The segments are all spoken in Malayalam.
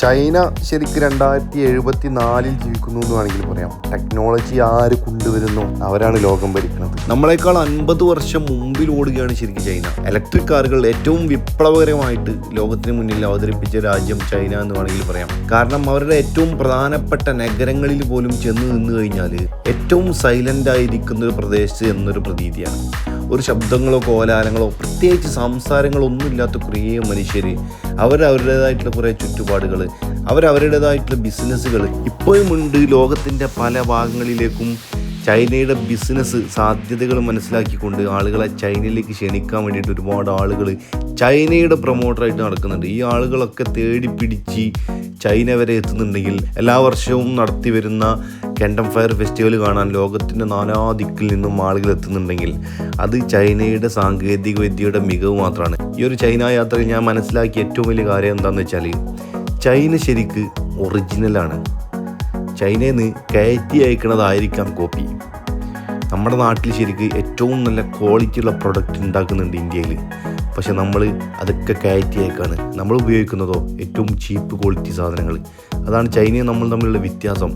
ചൈന ശരിക്കും രണ്ടായിരത്തി എഴുപത്തി നാലിൽ ജീവിക്കുന്നു എന്ന് വേണമെങ്കിൽ പറയാം. ടെക്നോളജി ആര് കൊണ്ടുവരുന്നു? അവരാണ് ലോകം ഭരിക്കുന്നത്. നമ്മളെക്കാൾ അൻപത് വർഷം മുമ്പിൽ ഓടുകയാണ് ശരിക്കും ചൈന. ഇലക്ട്രിക് കാറുകൾ ഏറ്റവും വിപ്ലവകരമായിട്ട് ലോകത്തിന് മുന്നിൽ അവതരിപ്പിച്ച രാജ്യം ചൈന എന്ന് വേണമെങ്കിൽ പറയാം. കാരണം അവരുടെ ഏറ്റവും പ്രധാനപ്പെട്ട നഗരങ്ങളിൽ പോലും ചെന്ന് നിന്ന് കഴിഞ്ഞാൽ ഏറ്റവും സൈലന്റ് ആയിരിക്കുന്ന ഒരു പ്രദേശത്ത് എന്നൊരു പ്രതീതിയാണ്. ഒരു ശബ്ദങ്ങളോ കോലാലങ്ങളോ പ്രത്യേകിച്ച് സംസാരങ്ങളോ ഒന്നുമില്ലാത്ത കുറേ മനുഷ്യർ അവർ കുറേ ചുറ്റുപാടുകൾ അവരവരുടേതായിട്ടുള്ള ബിസിനസ്സുകൾ ഇപ്പോഴും ഉണ്ട് ലോകത്തിന്റെ പല ഭാഗങ്ങളിലേക്കും ചൈനയുടെ ബിസിനസ് സാധ്യതകൾ മനസ്സിലാക്കിക്കൊണ്ട് ആളുകളെ ചൈനയിലേക്ക് ക്ഷണിക്കാൻ വേണ്ടിയിട്ട് ഒരുപാട് ആളുകൾ ചൈനയുടെ പ്രൊമോട്ടറായിട്ട് നടക്കുന്നുണ്ട്. ഈ ആളുകളൊക്കെ തേടി പിടിച്ച് ചൈന വരെ എത്തുന്നുണ്ടെങ്കിൽ എല്ലാ വർഷവും നടത്തി വരുന്ന കെൻഡം ഫയർ ഫെസ്റ്റിവൽ കാണാൻ ലോകത്തിന്റെ നാനാ ദിക്കിൽ നിന്നും ആളുകൾ എത്തുന്നുണ്ടെങ്കിൽ അത് ചൈനയുടെ സാങ്കേതിക വിദ്യയുടെ മികവ് മാത്രമാണ്. ഈ ഒരു ചൈന യാത്രയിൽ ഞാൻ മനസ്സിലാക്കിയ ഏറ്റവും വലിയ കാര്യം എന്താണെന്ന് വെച്ചാൽ ചൈന ശരിക്ക് ഒറിജിനലാണ് ചൈനയിൽ നിന്ന് കയറ്റി അയക്കുന്നതായിരിക്കാം കോപ്പി നമ്മുടെ നാട്ടിൽ ശരിക്ക് ഏറ്റവും നല്ല ക്വാളിറ്റിയുള്ള പ്രൊഡക്റ്റ് ഉണ്ടാക്കുന്നുണ്ട് ഇന്ത്യയിൽ. പക്ഷെ നമ്മൾ അതൊക്കെ കയറ്റി അയക്കാണ്. നമ്മൾ ഉപയോഗിക്കുന്നതോ ഏറ്റവും ചീപ്പ് ക്വാളിറ്റി സാധനങ്ങൾ അതാണ് ചൈനയും നമ്മൾ തമ്മിലുള്ള വ്യത്യാസം.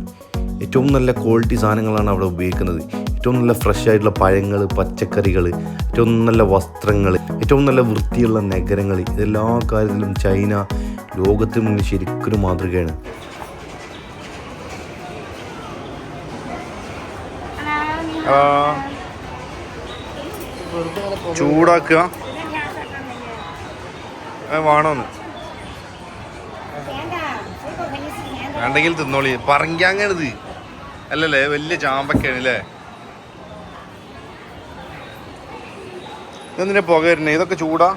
ഏറ്റവും നല്ല ക്വാളിറ്റി സാധനങ്ങളാണ് അവിടെ ഉപയോഗിക്കുന്നത്. ഏറ്റവും നല്ല ഫ്രഷ് ആയിട്ടുള്ള പഴങ്ങൾ പച്ചക്കറികൾ ഏറ്റവും നല്ല വസ്ത്രങ്ങൾ ഏറ്റവും നല്ല വൃത്തിയുള്ള നഗരങ്ങൾ ഇതെല്ലാ കാര്യത്തിലും ചൈന ലോകത്തിന് മുന്നിൽ ശരിക്കൊരു മാതൃകയാണ്. ചൂടാക്കുക. വേണോന്ന്. വേണ്ടെങ്കിൽ തിന്നോളി. പറങ്കാങ്ങണിത് അല്ലല്ലേ വലിയ ചാമ്പക്കാണ് അല്ലേ ഇതെന്തിനാ പുക വരുന്നേ? ഇതൊക്കെ ചൂടാ?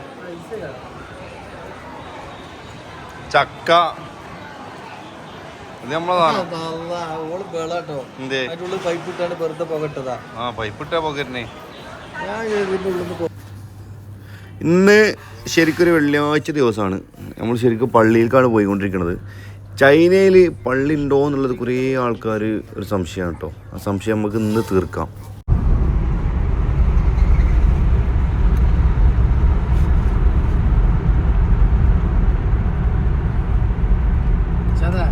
ചക്ക. ഇത് നമ്മളതാണ് പൈപ്പ് ആ പുക വരുന്നേ. നിന്ന് ഇന്ന് ശരിക്കൊരു വെള്ളിയാഴ്ച ദിവസമാണ് നമ്മൾ ശരിക്കും പള്ളിയിലേക്കാണ് പോയിക്കൊണ്ടിരിക്കുന്നത് ചൈനയിൽ പള്ളി ഉണ്ടോ എന്നുള്ളത് കുറേ ആൾക്കാർ ഒരു സംശയമാണ് കേട്ടോ ആ സംശയം നമുക്ക് ഇന്ന് തീർക്കാം. ചതാ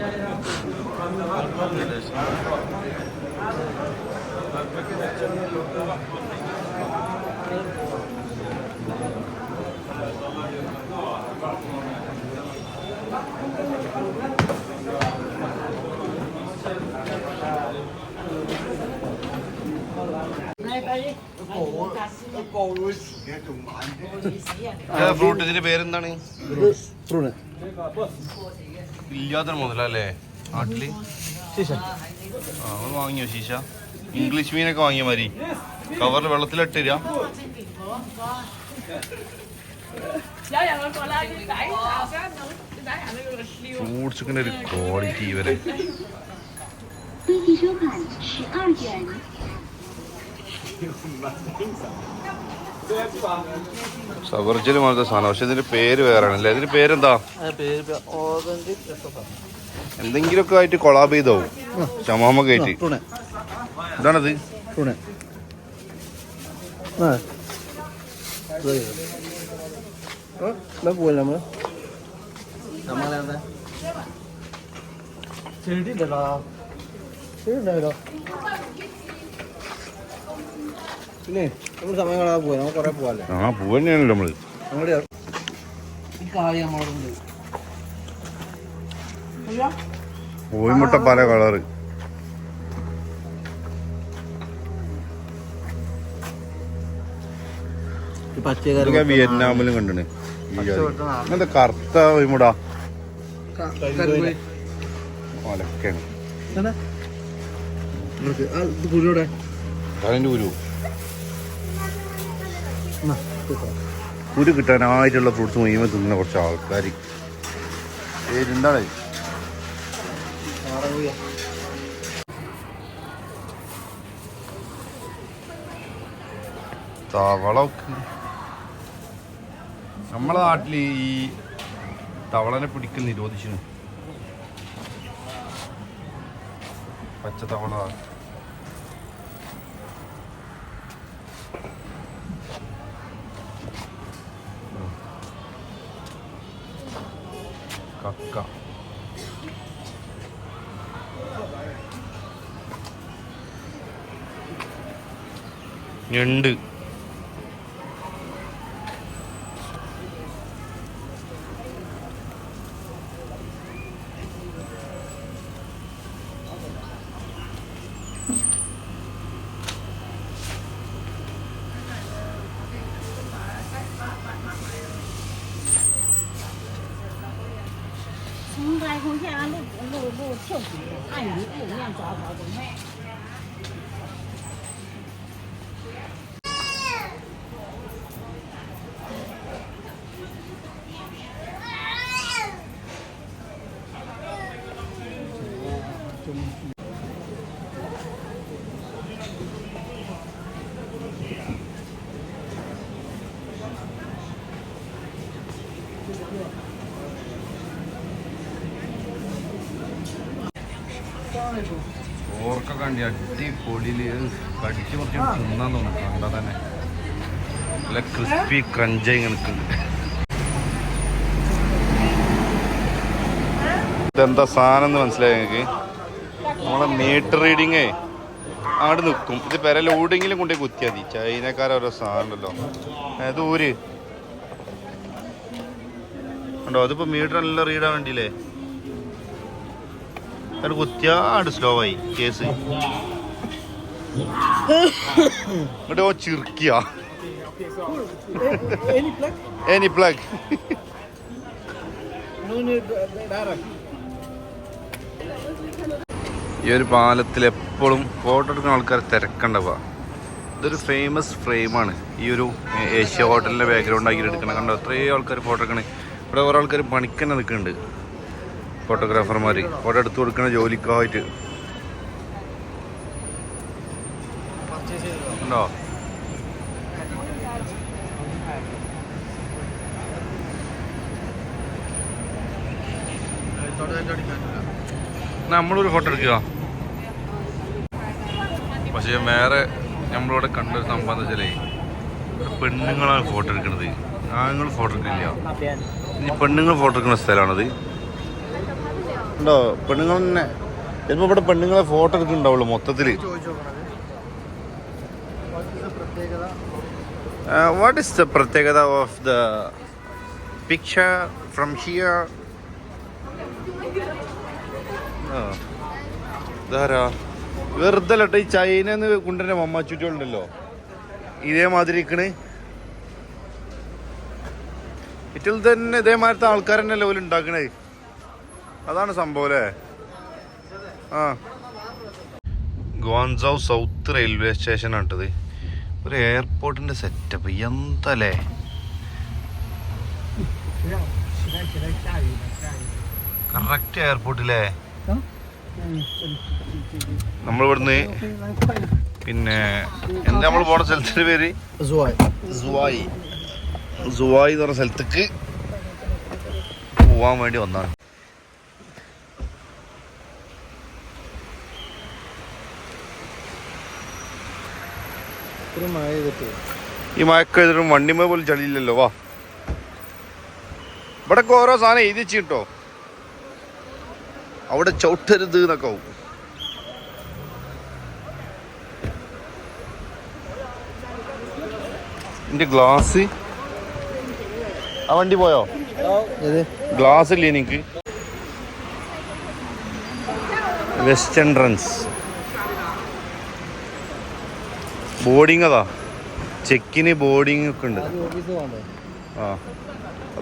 Gracias. ഇവിടുന്ന് അങ്ങോട്ട് കാറ്റിന്റെ ഗതി നോക്കിയിട്ട് വേണം ഫോട്ടോ എടുക്കാൻ കേട്ടോ എന്തൊരു രസോ ഫ്രൂട്ട് ഇതിന്റെ പേരെന്താണ്? ഇല്ലാത്തൊരു മുതലല്ലേ നാട്ടിൽ? ആ ഒന്ന് വാങ്ങിയോ ശീശ? ഇംഗ്ലീഷ് മീനൊക്കെ വാങ്ങിയ മതി കവറിൽ വെള്ളത്തിലിട്ടിരാ ഫ്രൂട്ട്സിന്റെ ഒരു ക്വാളിറ്റി ഇവരെ. സവർജൽ പോലത്തെ സാധനം. പക്ഷെ ഇതിന്റെ പേര് വേറെ ആണല്ലേ ഇതിന്റെ പേരെന്താ? ഓറഞ്ച് എന്തെങ്കിലുമൊക്കെ ആയിട്ട് കൊളാബ് ചെയ്തോ? ചമാമ കയറ്റി ഇതാണത്. നമ്മൾ പിന്നെ സമയം കുറെ പോവാല്ലേ ആ പൂ തന്നെയാണല്ലോ നമ്മൾ ഈ കായ നമ്മളോട് കോഴിമുട്ട പല കളറ്. വിയറ്റ്നാമിലും കണ്ടിന്. അങ്ങനത്തെ കറുത്ത കോഴിമുടാ? ഒലക്കാണ് കുരു കിട്ടാനായിട്ടുള്ള ഫ്രൂട്ട്സ് മുഴുവൻ തിന്ന കുറച്ച് ആൾക്കാർ എന്താണ് തവളക്ക്. നമ്മളെ നാട്ടിൽ ഈ തവളനെ പിടിക്കൽ നിരോധിച്ചു പച്ച തവള. കക്ക. ഞണ്ട്. ഓർക്ക അടിപൊളിയിൽ കടിച്ചു കുറച്ച് തിന്നാൻ തോന്നുന്നു. കണ്ടാ തന്നെ. നല്ല ക്രിസ്പി ക്രഞ്ചായി നിൽക്കുന്നുണ്ട്. ഇതെന്താ സാധനം എന്ന് മനസ്സിലായി ഞങ്ങൾക്ക് നമ്മളെ മീറ്റർ റീഡിങ്ങേ അവിടെ നിൽക്കും ഇത് പെര ലോഡിങ്ങിലും കൊണ്ടേ കുത്തിയാൽ മതി. ചൈനക്കാരെ ഓരോ അതായത് ഊര്? ഉണ്ടോ അതിപ്പോ മീറ്റർ നല്ല റീഡാൻ വേണ്ടിയില്ലേ? അത് കുത്തിയാട് സ്ലോ ആയി കേസ്. എന്നിട്ട് ഓ ചിർക്കിയ. എനി പ്ലഗ് ഈ ഒരു പാലത്തിൽ എപ്പോഴും ഫോട്ടോ എടുക്കുന്ന ആൾക്കാർ തിരക്കണ്ടവാ ഇതൊരു ഫേമസ് ഫ്രെയിമാണ് ഈ ഒരു ഏഷ്യ ഹോട്ടലിന്റെ ബാക്ക്ഗ്രൗണ്ട് ആക്കി എടുക്കണം. കണ്ടോ? എത്രയോ ആൾക്കാർ ഫോട്ടോ എടുക്കണേ. ഇവിടെ കുറേ ആൾക്കാർ പണിക്കന്നെ നിൽക്കുന്നുണ്ട്. ഫോട്ടോഗ്രാഫർമാർ ഫോട്ടോ എടുത്തു കൊടുക്കുന്ന ജോലിക്കായിട്ട്. ഉണ്ടോ? നമ്മളൊരു ഫോട്ടോ എടുക്കുക. പക്ഷേ വേറെ നമ്മളിവിടെ കണ്ടൊരു സംഭവം എന്താ വെച്ചാലേ പെണ്ണുങ്ങളാണ് ഫോട്ടോ എടുക്കുന്നത് ആണുങ്ങൾ ഫോട്ടോ എടുക്കില്ല. ഇനി പെണ്ണുങ്ങൾ ഫോട്ടോ എടുക്കുന്ന സ്ഥലമാണത്. ഉണ്ടോ? പെണ്ണുങ്ങൾ തന്നെ. ചിലപ്പോൾ ഇവിടെ പെണ്ണുങ്ങളെ ഫോട്ടോ എടുക്കുന്നുണ്ടാവുള്ളൂ മൊത്തത്തിൽ പ്രത്യേകത വാട്ട് ഇസ് ദ പ്രത്യേകത of the picture from here ഇതാരാ? വെറുതെ ഈ ചൈനന്ന് കൊണ്ടുവരുന്ന മമ്മാച്ചുറ്റുകളുണ്ടല്ലോ ഇതേമാതിരി ഇരിക്കണ് ഇറ്റിൽ തന്നെ ഇതേമാതിരത്തെ ആൾക്കാർ തന്നെ ലെവൽ ഉണ്ടാക്കണേ അതാണ് സംഭവം അല്ലേ? ആ. ഗോൺസൗ സൗത്ത് റെയിൽവേ സ്റ്റേഷൻ ആട്ടത് ഒരു എയർപോർട്ടിന്റെ സെറ്റപ്പ് എന്തല്ലേ? കറക്റ്റ് എയർപോർട്ടില്ലേ നമ്മളിവിടുന്ന് പിന്നെ എന്താ നമ്മൾ പോണ സ്ഥലത്തിന്റെ പേര്? സുവായ്. സുവായി. സുവായി എന്ന് പറഞ്ഞ സ്ഥലത്തേക്ക് പോവാൻ വേണ്ടി വന്നാണ് ഇത്ര മഴക്ക് ഈ മഴക്കെതിരും വണ്ടിമേ പോലും ചളിയില്ലല്ലോ വാ. ഇവിടെ ഓരോ സാധനം എഴുതി വെച്ചിട്ടോ അവിടെ ചവിട്ടരുത് എന്നൊക്കെ ആവും. എന്റെ ഗ്ലാസ് ആ വണ്ടി പോയോ? ഗ്ലാസ് ഇല്ലേ എനിക്ക് വെസ്റ്റ് എൻട്രൻസ് ബോർഡിങ് അതാ. ചെക്കിന് ബോർഡിങ് ഒക്കെ ഉണ്ട്. ആ.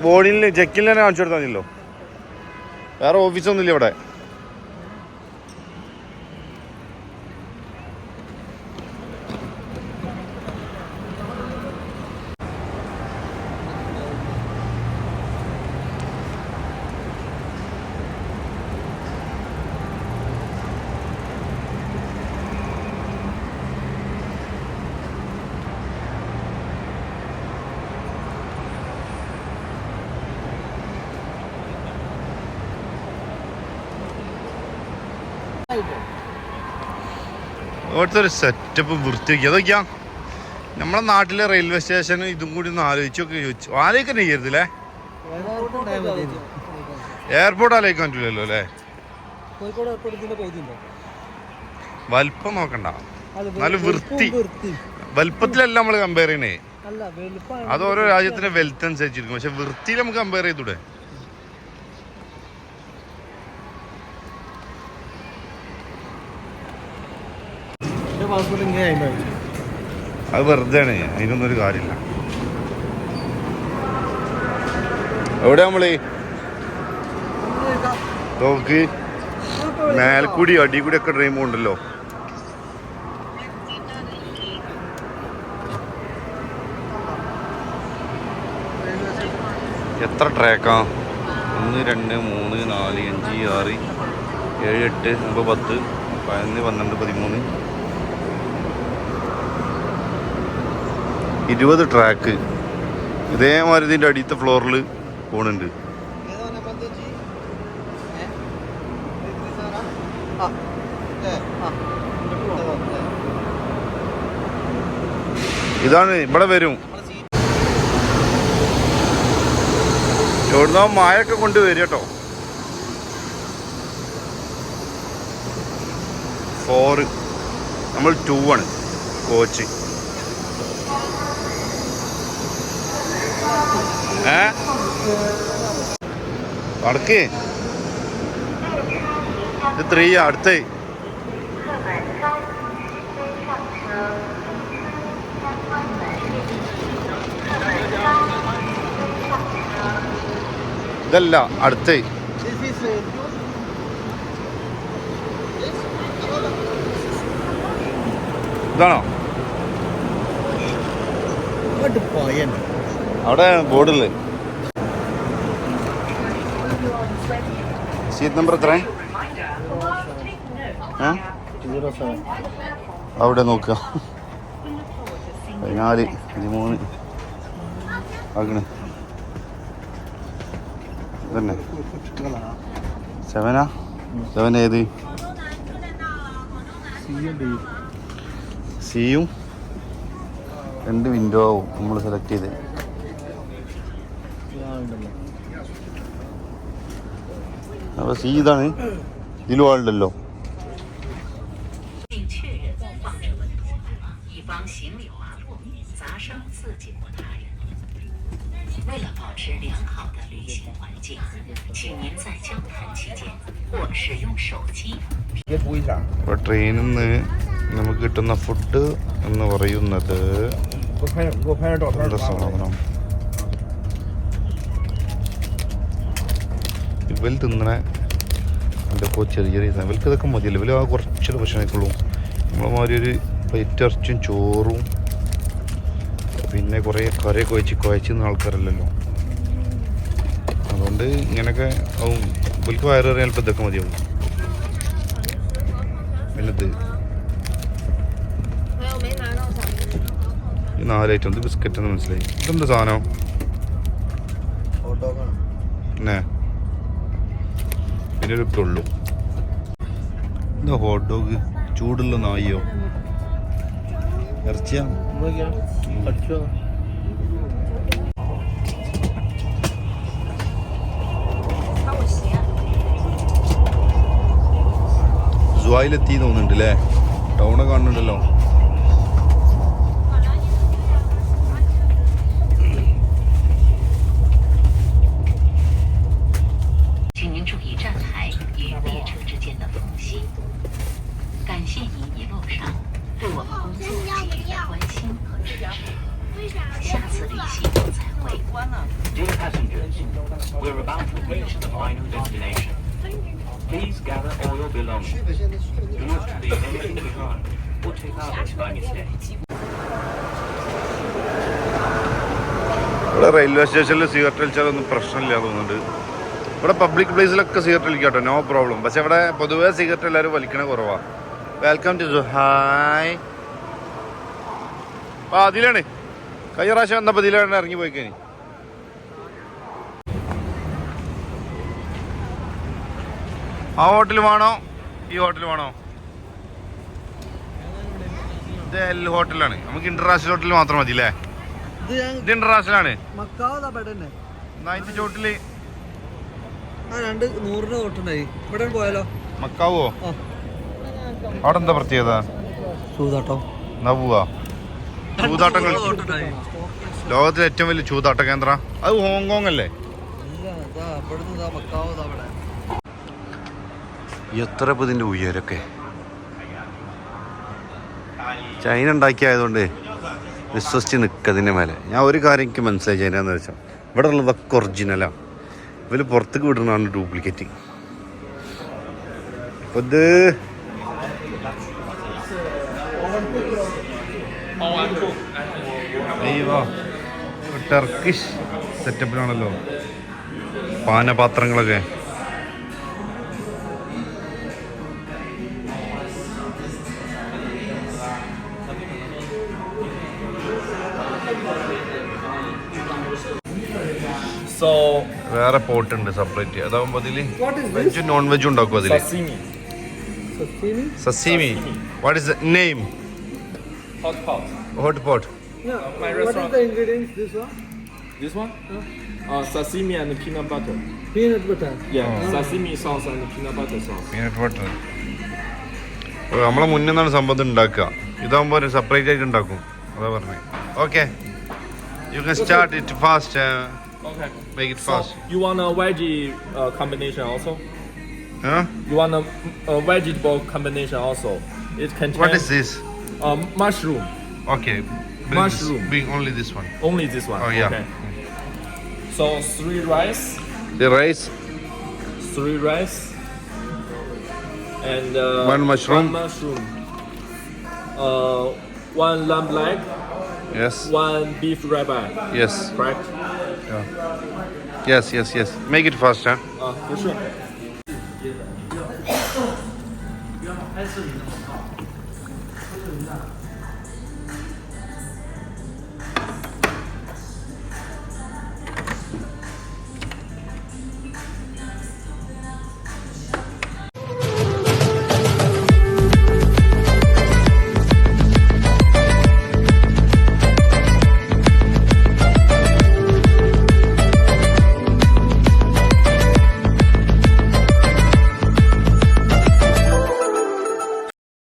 ബോർഡിങ്ങിൽ ചെക്കിൽ തന്നെ കാണിച്ചു കൊടുത്താൽ മതിയല്ലോ. വേറെ ഓഫീസൊന്നുമില്ല ഇവിടെ. ഇവിടുത്തെ ഒരു സെറ്റപ്പ് വൃത്തിയാക്കി. അതൊക്കെയാ നമ്മളെ നാട്ടിലെ റെയിൽവേ സ്റ്റേഷൻ ഇതും കൂടി ഒന്ന് ആലോചിച്ചൊക്കെ ചോദിച്ചു ആലോചിക്കാൻ ചെയ്യരുതല്ലേ? എയർപോർട്ട് ആലോചിക്കാൻ പറ്റില്ലല്ലോ അല്ലേ? വലിപ്പം നോക്കണ്ട. നല്ല വൃത്തി. വലിപ്പത്തിലല്ല നമ്മൾ കമ്പയർ ചെയ്യണേ. അത് ഓരോ രാജ്യത്തിന്റെ വെൽത്ത് അനുസരിച്ചിരിക്കും. പക്ഷെ വൃത്തിയിൽ നമുക്ക് കമ്പയർ ചെയ്തൂടെ? അത് വെറുതെ ആണ് അതിനൊന്നും ഒരു കാര്യമില്ല. എവിടെ നമ്മൾ നോക്ക്. മേൽക്കൂടി അടി കൂടി ഒക്കെ ഡ്രീം ഉണ്ടല്ലോ എത്ര ട്രാക്കാ? ഒന്ന് രണ്ട് മൂന്ന് നാല് അഞ്ച് ആറ് ഏഴ് എട്ട് ഒമ്പത് പത്ത് പതിനൊന്ന് പന്ത്രണ്ട് പതിമൂന്ന് ഇരുപത് ട്രാക്ക് ഇതേമാതിരി ഇതിന്റെ അടിയത്തെ ഫ്ലോറിൽ പോണുണ്ട്. ഇതാണ് ഇവിടെ വരും. ചോടുന്ന മായൊക്കെ കൊണ്ട് വരും കേട്ടോ. ഫോറ് നമ്മൾ ടൂ ആണ്. കോച്ച് ഏ? അടക്ക് ഇത് ത്രീ അടുത്തേ. ഇതല്ല അടുത്തേ. ഇതാണോ? പയ്യൻ അവിടെ ബോർഡിൽ സീറ്റ് നമ്പർ എത്ര അവിടെ നോക്കുക. പതിനാല് പതിമൂന്ന്. ആകണ് തന്നെ സെവനാ? സെവൻ ഏത്? സിയും രണ്ട് വിൻഡോ ആവും നമ്മൾ സെലക്ട് ചെയ്ത്. അപ്പോൾ സി ഇതാണ് ഇലുവാളുണ്ടല്ലോ ആളുണ്ടല്ലോ ട്രെയിനിൽ നിന്ന് നമുക്ക് കിട്ടുന്ന ഫുഡ് എന്ന് പറയുന്നത് സാധനം. ഇവൽ തിന്നണ എന്റെ ഇപ്പോൾ ചെറിയ ചെറിയ സാധനം ഇവൽക്ക് ഇതൊക്കെ മതിയല്ലോ. ഇവൽ ആ കുറച്ചൊരു ഭക്ഷണമൊക്കെയുള്ളൂ നമ്മളമാതിരി ഒരു പ്ലേറ്റ് ഇറച്ചും ചോറും പിന്നെ കുറേ കറി കുഴച്ച് കുഴച്ചിരുന്ന ആൾക്കാരല്ലല്ലോ. അതുകൊണ്ട് ഇങ്ങനെയൊക്കെ ആവും. ഇവൽക്ക് വയറേറിയ ചിലപ്പോൾ ഇതൊക്കെ മതിയാവും. പിന്നത് ഈ നാല് ഐറ്റം. ബിസ്ക്കറ്റ് എന്ന് മനസ്സിലായി. ഇതെന്താ സാധനം? പിന്നെ? ഒരു തൊള്ളു എന്താ ഹോട്ട് ഡോഗ് ചൂടുള്ള നായിയോ ഇറച്ചിയാ? ജുവായിലെത്തി തോന്നുന്നുണ്ട് അല്ലേ ടൗണൊക്കെ കാണുന്നുണ്ടല്ലോ. 注意站台与列车之间的缝隙。感谢您一路上对我们工作给予的关心和支持。下次旅行再会。 Dear passengers, we're about to reach the final destination. Please gather all your belongings. Do not leave anything behind or take others by mistake. ഇവിടെ റെയിൽവേ സ്റ്റേഷനിൽ സിഗരറ്റ് വലിച്ചാലൊന്നും പ്രശ്നമില്ല തോന്നുന്നുണ്ട് ഇവിടെ പബ്ലിക് പ്ലേസിലൊക്കെ സിഗരറ്റ് വലിക്കാം കേട്ടോ നോ പ്രോബ്ലം പക്ഷെ ഇവിടെ പൊതുവേ സിഗരറ്റ് എല്ലാവരും വലിക്കണ കുറവാ. വെൽക്കം ടു ഹായ് ആ അതിലാണ് കഴിഞ്ഞ പ്രാവശ്യം വന്നപ്പോൾ ഇതിലാണ് ഇറങ്ങി പോയി പോയിക്കനി ആ ഹോട്ടൽ വേണോ? ഈ ഹോട്ടൽ വേണോ? ഇത് എൽ ഹോട്ടലാണ് നമുക്ക് ഇന്റർനാഷണൽ ഹോട്ടലിൽ മാത്രം മതി അല്ലേ ഇത് ഇന്റർനാഷണൽ ആണ്. ചോട്ടിൽ ആ രണ്ട് നൂറിന് തൊട്ടുണ്ടായി. ഇവിടെ പോയാലോ? മക്കാവോ. അവിടെ എന്താ പ്രത്യേകത? ചൂതാട്ടം. ചൂതാട്ടം ലോകത്തിലെ ഏറ്റവും വലിയ ചൂതാട്ട കേന്ദ്ര. അത് ഹോങ്കോങ് അല്ലേ എത്ര ഇപ്പൊ ഉയരൊക്കെ? ചൈന ഉണ്ടാക്കിയായതുകൊണ്ട് വിശ്വസിച്ച് നിൽക്കതിന്റെ മേലെ. ഞാൻ ഒരു കാര്യം എനിക്ക് മനസ്സിലായി ചൈന എന്ന് വെച്ചാൽ. ഇവിടെ ഉള്ളതൊക്കെ ഒറിജിനലാണ് ഇവർ പുറത്തേക്ക് വിടുന്നതാണ് ഡ്യൂപ്ലിക്കേറ്റ് ഇത് ടർക്കിഷ് സെറ്റപ്പിലാണല്ലോ പാനപാത്രങ്ങളൊക്കെ. So വേറെ പോട്ട് ഉണ്ട് സെപ്പറേറ്റ് അതാവുമ്പോ അതിൽ വെജും നോൺ വെജും ഉണ്ടാക്കും അതിൽ. Sashimi, sashimi what is name. Hot pot My restaurant. ingredients this one? This one? Uh, sashimi and peanut butter. peanut butter. Yeah, sashimi sauce and peanut butter sauce. Peanut butter നമ്മളെ മുന്നിൽ നിന്നാണ് സംഭവം ഉണ്ടാക്കുക ഇതാകുമ്പോൾ ഒരു സെപ്പറേറ്റ് ആയിട്ട് ഉണ്ടാക്കും. അതാ പറഞ്ഞത് okay you can start it fast Okay. Make it fast. So you want a veggie uh, combination also? Huh? You want a, a vegetable combination also? It contains. What is this? Uh, mushroom. Okay. Mushroom. Being only this one. Only this one. Oh yeah. Okay. So three rice. The rice. Three rice. And uh, one mushroom. One mushroom. Uh, one lamb leg. Yes. One beef ribeye. Yes. Correct. Yeah. Yes, yes, yes. Make it faster. Uh, for sure.